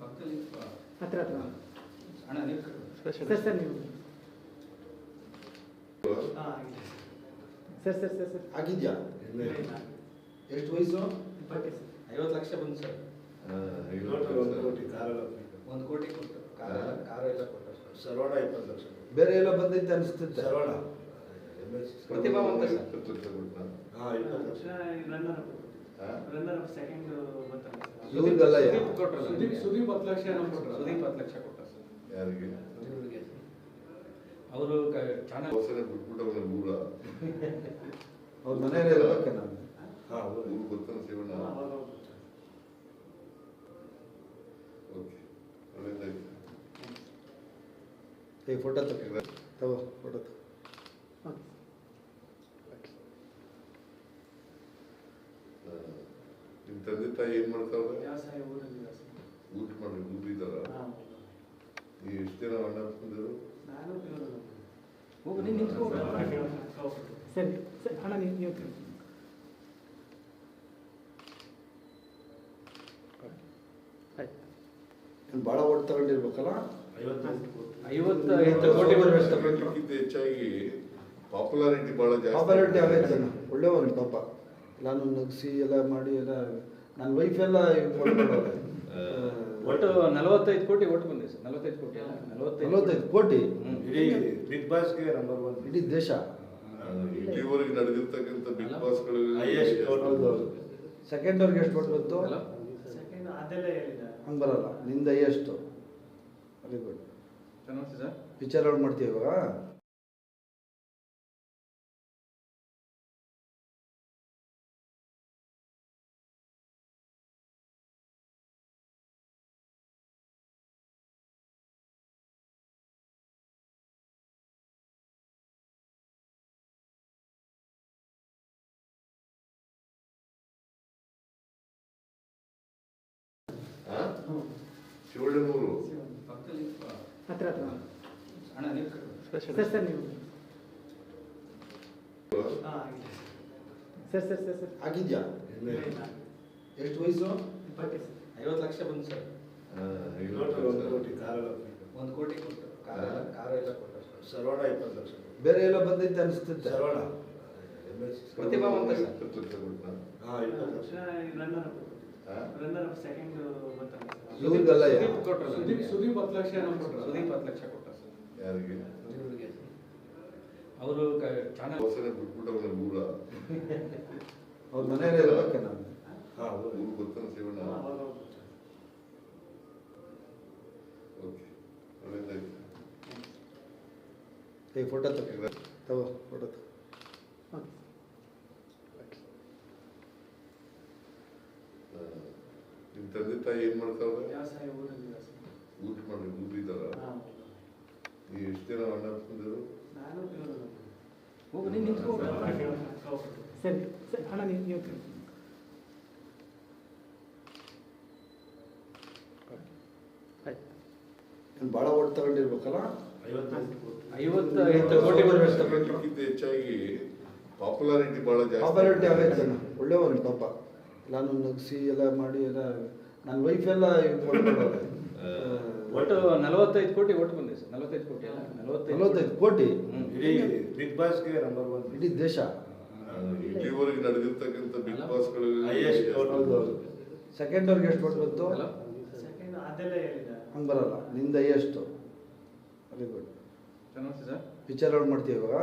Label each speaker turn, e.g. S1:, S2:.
S1: ಪಕ್ಕದಲ್ಲಿ
S2: ಹತ್ರ ಹತ್ರ ಸರ್ ಸರ್ ನೀವು. Sir sir sir sir.
S3: ಆಗಿದ್ಯಾ? ಎಷ್ಟು ವಯಸ್ಸು?
S1: ಐವತ್ತು ಲಕ್ಷ ಬಂತು ಸರ್. ಒಂದು ಕೋಟಿ ಕೊಟ್ಟು ಕಾರ? ಕಾರು ಎಲ್ಲ ಕೊಟ್ಟು ಸರ್.
S4: ಸರ್ವಣ ಇಪ್ಪತ್ತು ಲಕ್ಷ.
S3: ಬೇರೆ ಎಲ್ಲ ಬಂದೈತೆ ಅನಿಸ್ತಿತ್ತು
S4: ಸರೋಣ.
S1: ಪ್ರತಿಭಾವಂತ ಸರ್?
S4: ಹಾಂ ಇಪ್ಪತ್ತು ಲಕ್ಷ.
S2: ರನ್ನರ್ ರನ್ನರ್ ಸೆಕೆಂಡ್ ಬರ್ತಾರೆ
S3: ಇವ್ರಿಗೆಲ್ಲ ಯಾ-
S1: ಸುದೀಪ್ ಕೊಟ್ಟರು
S2: ಸುದೀಪ್ ಸುದೀಪ್ ಹತ್ತು ಲಕ್ಷ ಏನೋ ಕೊಟ್ಟರು
S1: ಸುದೀಪ್ ಹತ್ತು ಲಕ್ಷ ಕೊಟ್ಟರು ಸರ್.
S5: ಯಾರಿಗೆ?
S1: ಅವರು ಚಾನಲ್
S5: ಹೊಸನೆ ಬಿಟ್ಬಿಟ್ಟವ್ರೆ ಊರ
S3: ಅವ್ರ ಮನೆಯಲ್ಲೇ ಇರ್ಬೇಕೆ ನಾನು?
S4: ಹಾಂ
S5: ಊರು ಶಿವಣ್ಣ? ಓಕೆ. ಒಳ್ಳೇದಾಯ್ತು.
S3: ಏ ಫೋಟೋ ತಗೋ. ತಗೋ ಫೋಟೋ ತಗೋ
S5: ಹಾ. ನಿಮ್ ತಂದೆ ತಾಯಿ ಏನ್ ಮಾಡ್ತಾವ್ರೆ? ಊಟ ಮಾಡಿ ಊರಿದಾರ ನೀ ಎಷ್ಟು ಜನ ಅಣ್ಣ ತಂದಿರು
S2: ಸರಿ ಸರಿ ಅಣ್ಣ ನೀವು ನೀವು ಆಯ್ತು
S3: ನೀನು ಭಾಳ ಓಟ್ ತಗೊಂಡಿರ್ಬೇಕಲ್ಲ?
S5: ಹೆಚ್ಚಾಗಿ ಪಾಪ್ಯುಲಾರಿಟಿ ಬಹಳ ಜಾಸ್ತಿ
S3: ಪಾಪ್ಯುಲಾರಿಟಿ ಆಗೈತೆ ಒಳ್ಳೆಯವನು ಪಾಪ. ನಾನು ನಗಿಸಿ ಎಲ್ಲ ಮಾಡಿ ಎಲ್ಲ ನನ್ನ ವೈಫ್ ಎಲ್ಲ.
S1: ಒಟ್ಟು ನಲವತ್ತೈದು ಕೋಟಿ ಒಟ್ಟು ಬಂದಿದೆ ಸರ್ ನಲವತ್ತೈದು ಕೋಟಿ ಅಲ್ಲ ನಲವತ್ತೈದು
S3: ನಲವತ್ತೈದು ಕೋಟಿ.
S4: ಇಡೀ ಬಿಗ್ ಬಾಸ್ಗೆ ನಂಬರ್ ಒನ್
S3: ಇಡೀ ದೇಶ?
S5: ಇಲ್ಲಿವರೆಗೆ ನಡೆದಿರ್ತಕ್ಕಂಥ ಬಿಗ್ ಬಾಸ್ಗಳು
S3: ಸೆಕೆಂಡ್ ಅವ್ರಿಗೆ ಎಷ್ಟು ಕೊಟ್ಟು ಬಂತು?
S1: ಅಲ್ಲ?
S2: ಸೆಕೆಂಡ್ ಅದೆಲ್ಲ ಹೇಳಿದ
S3: ಹಂಗೆ ಬರಲ್ಲ ನಿಂದ ಎಷ್ಟು ವೆರಿ ಗುಡ್ ಪಿಕ್ಚರ್ ಔಟ್ ಮಾಡ್ತೀವಿ ಇವಾಗ?
S1: ಪಕ್ಕದಲ್ಲಿ
S2: ಹತ್ರ ಹತ್ರ ಸರ್ ಸರ್ ನೀವು. ಸರ್ ಸರ್ ಸರ್ ಸರ್
S3: ಆಗಿದ್ಯಾ? ಎಷ್ಟು ವಯಸ್ಸು?
S1: ಐವತ್ತು ಲಕ್ಷ ಬಂತು ಸರ್
S4: ಒಂದು ಕೋಟಿ
S5: ಲಕ್ಷ.
S4: ಕಾರೆಲ್ಲ
S1: ಒಂದು ಕೋಟಿ ಕೊಟ್ಟು. ಕಾರ ಎಲ್ಲ ಕೊಟ್ಟು ಸರ್
S4: ಸರ್ವಣ ಇಪ್ಪತ್ತು ಲಕ್ಷ
S3: ಬೇರೆ ಎಲ್ಲ ಬಂದೈತೆ ಅನಿಸ್ತಿತ್ತು
S4: ಸರೋಣ
S1: ಪ್ರತಿಭಾವಂತ ಸರ್?
S4: ಹಾಂ ಇಪ್ಪತ್ತು ಲಕ್ಷ.
S2: ರನ್ನರ್ ಸೆಕೆಂಡ್ ಬರ್ತಾರೆ
S3: ಇವ್ರಿಗೆಲ್ಲ
S1: ಸುದೀಪ್ ಕೊಟ್ರು
S2: ಸುದೀಪ್ ಸುದೀಪ್ ಹತ್ತು ಲಕ್ಷ ಏನೋ ಕೊಟ್ರು
S1: ಸುದೀಪ್ ಹತ್ತು ಲಕ್ಷ ಕೊಟ್ಟ ಸರ್.
S5: ಯಾರಿಗೆ?
S1: ಅವರು ಚಾನಲ್
S5: ಹೊಸನೆ ಬಿಟ್ಬಿಟ್ಟವ್ರೆ ಊರ
S3: ಅವ್ರ ಮನೆಯಲ್ಲೇ ಇರ್ಬೇಕೆ ನಾನು
S4: ಹಾಂ
S5: ಊರು ಗೊತ್ತಲ್ಲ ಶಿವಣ್ಣ. ಓಕೆ. ಒಳ್ಳೇದಾಯ್ತು.
S3: ಏ ಫೋಟೋ ತಗೋ. ತಗೋ ಫೋಟೋ ತಗೋ.
S5: ಹಾ. ತಂದೆ ತಾಯಿ ಏನ್ ಮಾಡ್ತಾವ್ರೆ? ಊಟ ಮಾಡಿ ಊರಿದಾರ
S2: ಹಾಂ
S5: ಎಷ್ಟು ಜನ ಅಣ್ಣ ತಂದರು
S1: ನಿಂತ್ಕೋ.
S2: ಸರಿ. ಸರಿ ಅಣ್ಣ ನೀವು ನೀವು ಆಯ್ತು.
S3: ನೀನು ಭಾಳ ಓಟ್ ತಗೊಂಡಿರ್ಬೇಕಲ್ಲ?
S5: ಹೆಚ್ಚಾಗಿ ಪಾಪ್ಯುಲಾರಿಟಿ ಬಹಳ ಜಾಸ್ತಿ.
S3: ಪಾಪ್ಯುಲಾರಿಟಿ ಆಗೈತೆ ಪಾಪ. ನಾನು ನಗಿಸಿ ಎಲ್ಲ ಮಾಡಿ ಎಲ್ಲ ನನ್ನ ವೈಫ್ ಎಲ್ಲ.
S1: ಒಟ್ಟು ನಲವತ್ತೈದು ಕೋಟಿ ಒಟ್ಟು ಬಂದಿದೆ ಸರ್. ನಲವತ್ತೈದು ಕೋಟಿ ಅಲ್ಲ
S3: ನಲವತ್ತೈದು ಕೋಟಿ.
S1: ಹ್ಮ್.
S4: ಇಡೀ ಬಿಗ್ ಬಾಸ್ಗೆ ನಂಬರ್ ಒನ್
S3: ಇಡೀ ದೇಶ.
S5: ಇಲ್ಲಿವರೆಗೆ ನಡೆದಿರ್ತಕ್ಕಂಥ ಬಿಗ್ ಬಾಸ್ಗಳು.
S3: ಸೆಕೆಂಡ್ ಅವ್ರಿಗೆ ಎಷ್ಟು ಕೊಟ್ಟು ಬಂತು?
S1: ಅಲ್ಲ?
S2: ಸೆಕೆಂಡ್ ಅದೆಲ್ಲ ಹೇಳಿದ.
S3: ಹಂಗೆ ಬರಲ್ಲ. ನಿಂದ ಎಷ್ಟು? ಅಲ್ಲಿ ಗುಡ್
S1: ಸರ್
S3: ಪಿಕ್ಚರ್ ಔಟ್ ಮಾಡ್ತೀವಿ ಇವಾಗ?